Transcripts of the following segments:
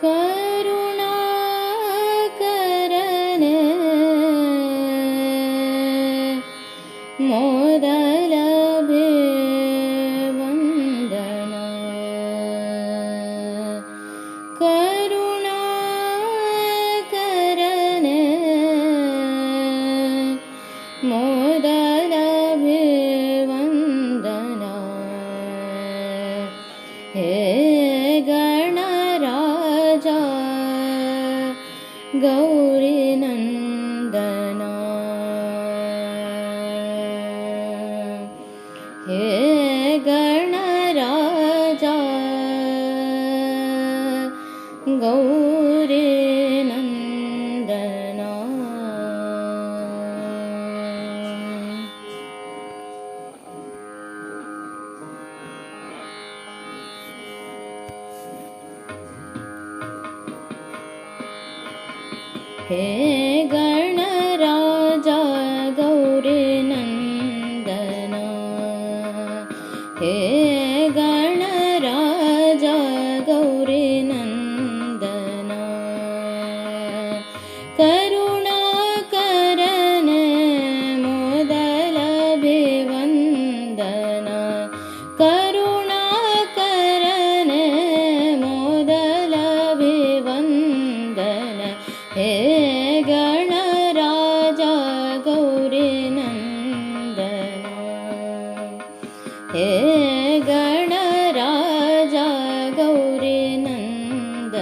കരുണാകരന് മോദലഭേ വന്ദന. കരുണാകരന് गौरीनन्दना हे गणराजा गौरीनन्दना हे गणराजा गौरीनन्दना। हे हे गणराजा गौरीनन्दना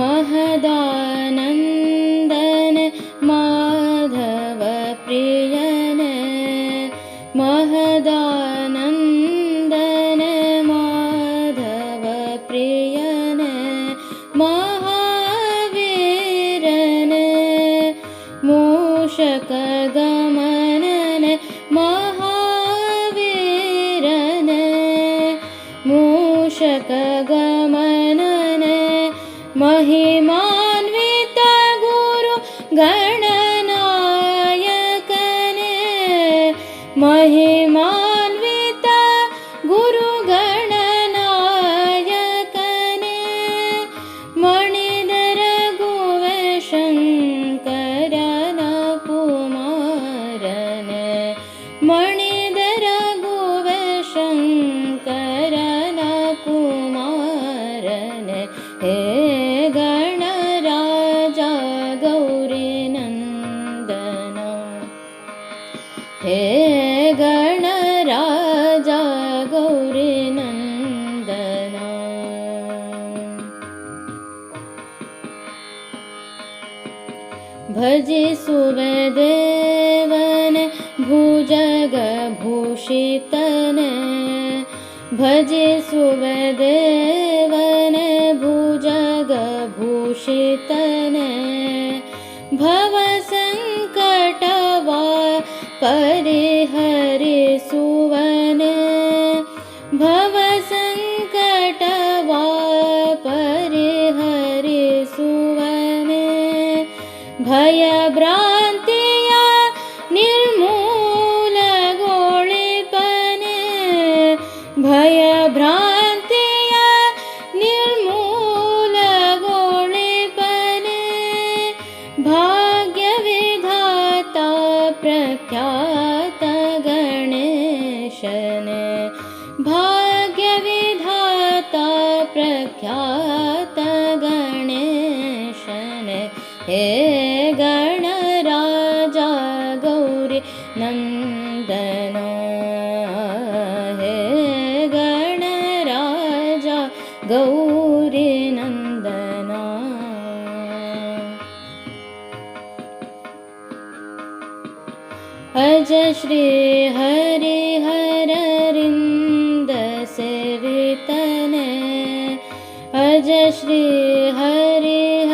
महदानन्दन मूषकगमनन महिमान्वित गुरु गणनायकन महिमान्वित भजि सुरदेवन भुजगभूषितन। भजि सुरदेवन भुजगभूषितन। भवसङ्कटवा परिहरिसुवन भयभ्रान्तिया निर्मूलगोळिपने भयभ्रान्तिया निर्मूलगोळिपने भाग्यविधाता प्रख्यात गणेशन भाग्यविधाता प्रख्यात गणेशन हे नन्दना। अज श्री हरिहररिन्द सेवितन। अज श्री हरिहररिन्द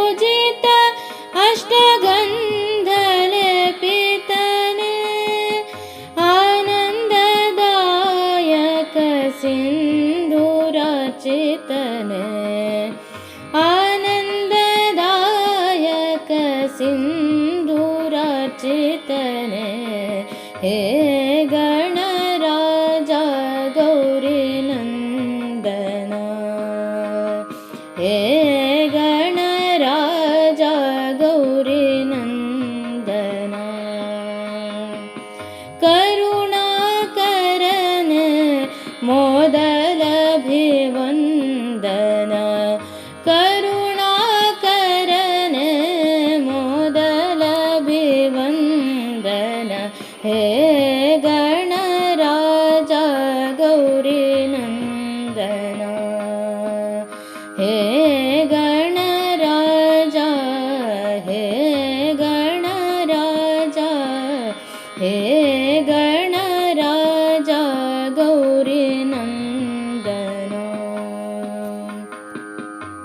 सिन्धुरचितने आनन्ददायक सिन्धुरचितने हे गणराजा गौरीनन्दन हे गणराजा गौरीनन्दन मोदलभिवन्दन हे